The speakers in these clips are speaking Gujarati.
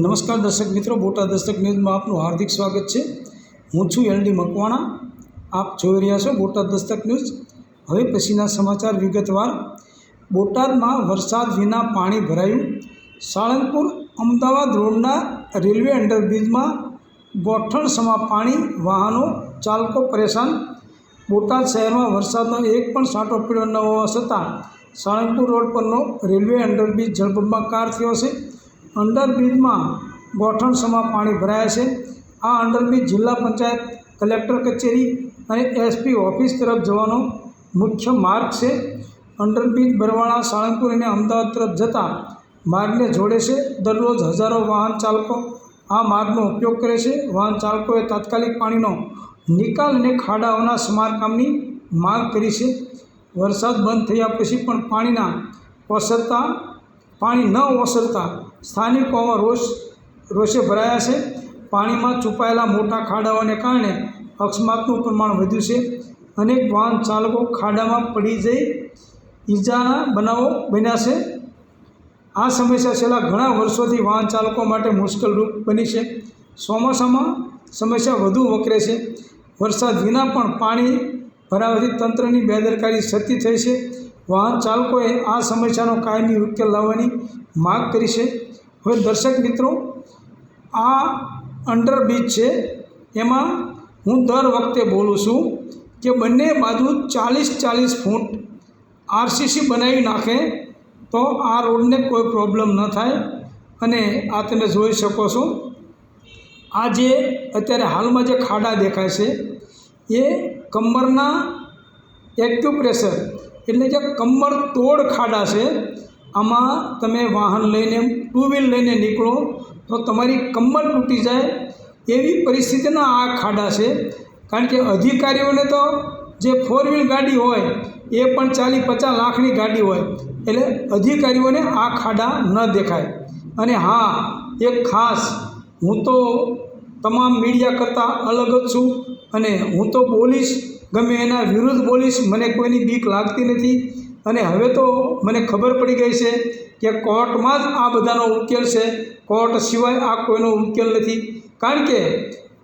નમસ્કાર દર્શક મિત્રો, બોટાદ દસ્તક ન્યૂઝમાં આપનું હાર્દિક સ્વાગત છે. હું છું એલડી મકવાણા. આપ જોઈ રહ્યા છો બોટાદ દસ્તક ન્યૂઝ. હવે પછીના સમાચાર વિગતવાર. બોટાદમાં વરસાદ વિના પાણી ભરાયું. સાળંગપુર, અમદાવાદ રોડના રેલવે અંડરબ્રિજમાં ગોઠણસમા પાણી, વાહનો, ચાલકો પરેશાન. બોટાદ શહેરમાં વરસાદનો એક પણ સાંટો પીડ્યો ન હોવા છતાં સાળંગપુર રોડ પરનો રેલવે અંડરબ્રિજ જળબંબાકાર થયો છે. અંડરબ્રિજમાં ગોઠણસમાં પાણી ભરાયા છે. આ અંડરબ્રિજ જિલ્લા પંચાયત કલેક્ટર કચેરી અને એસપી ઓફિસ તરફ જવાનો મુખ્ય માર્ગ છે. અંડરબ્રિજ બરવાળા સાળંગપુર અને અમદાવાદ તરફ જતા માર્ગને જોડે છે. દરરોજ હજારો વાહન ચાલકો આ માર્ગનો ઉપયોગ કરે છે. વાહન ચાલકોએ તાત્કાલિક પાણીનો નિકાલ અને ખાડાઓના સમારકામની માંગ કરી છે. વરસાદ બંધ થયા પછી પણ પાણીના ઓસરતા, પાણી ન ઓસરતા સ્થાનિકોમાં રોષ, રોષે ભરાયા છે. પાણીમાં છુપાયેલા મોટા ખાડાઓને કારણે અકસ્માતનું પ્રમાણ વધ્યું છે. અનેક વાહન ચાલકો ખાડામાં પડી જઈ ઈજાના બનાવો બન્યા છે. આ સમસ્યા છેલ્લા ઘણા વર્ષોથી વાહન ચાલકો માટે મુશ્કેલરૂપ બની છે. ચોમાસામાં સમસ્યા વધુ વકરે છે. વરસાદ વિના પણ પાણી ભરાવાથી તંત્રની બેદરકારી સતી થઈ છે. વાહન ચાલકોએ આ સમસ્યાનો કાયમી ઉકેલ લાવવાની માગ કરી છે. હવે દર્શક મિત્રો, આ અંડર બ્રિજ છે. એમાં હું દર વખતે બોલું છું કે બંને બાજુ ચાલીસ ચાલીસ ફૂટ આરસીસી બનાવી નાખે તો આ રોડને કોઈ પ્રોબ્લેમ ન થાય અને આ તમે જોઈ શકો છો. આ જે અત્યારે હાલમાં જે ખાડા દેખાય છે, એ કમરના એક્યુપ્રેશર એટલે કે કમર તોડ ખાડા છે. આમાં તમે વાહન લઈને ટુ વ્હીલ લઈને નીકળો, તો તમારી કમર તૂટી જાય એવી પરિસ્થિતિના આ ખાડા છે. કારણ કે અધિકારીઓને તો જે ફોર વ્હીલ ગાડી હોય, એ પણ ચાલીસ પચાસ લાખની ગાડી હોય, એટલે અધિકારીઓને આ ખાડા ન દેખાય. અને હા, એક ખાસ, હું તો તમામ મીડિયા કરતાં અલગ જ છું અને હું તો બોલીશ ગમે એના વિરુદ્ધ બોલીશ મને કોઈની બીક લાગતી નથી. અને હવે તો મને ખબર પડી ગઈ છે કે કોર્ટમાં જ આ બધાનો ઉકેલ છે. કોર્ટ સિવાય આ કોઈનો ઉકેલ નથી. કારણ કે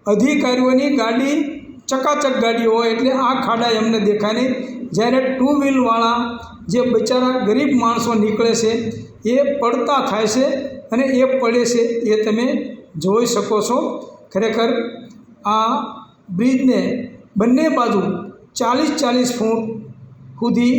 અધિકારીઓની ગાડી ચકાચક ગાડીઓ હોય એટલે આ ખાડા એમને દેખાય નહીં. જ્યારે ટુ વ્હીલવાળા જે બિચારા ગરીબ માણસો નીકળે છે, એ પડતા થાય છે અને એ પડે છે એ તમે જોઈ શકો છો. ખરેખર આ બ્રિજને બંને બાજુ ચાલીસ ચાલીસ ફૂટ સુધી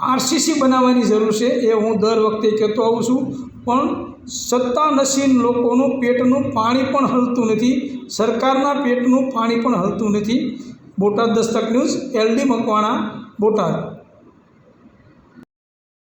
આરસીસી બનાવવાની જરૂર છે, એ હું દર વખતે કહેતો આવું છું. પણ સત્તાનસીન લોકોનું પેટનું પાણી પણ હલતું નથી, સરકારના પેટનું પાણી પણ હલતું નથી. Botad Dastak news, L D Makwana, Botad.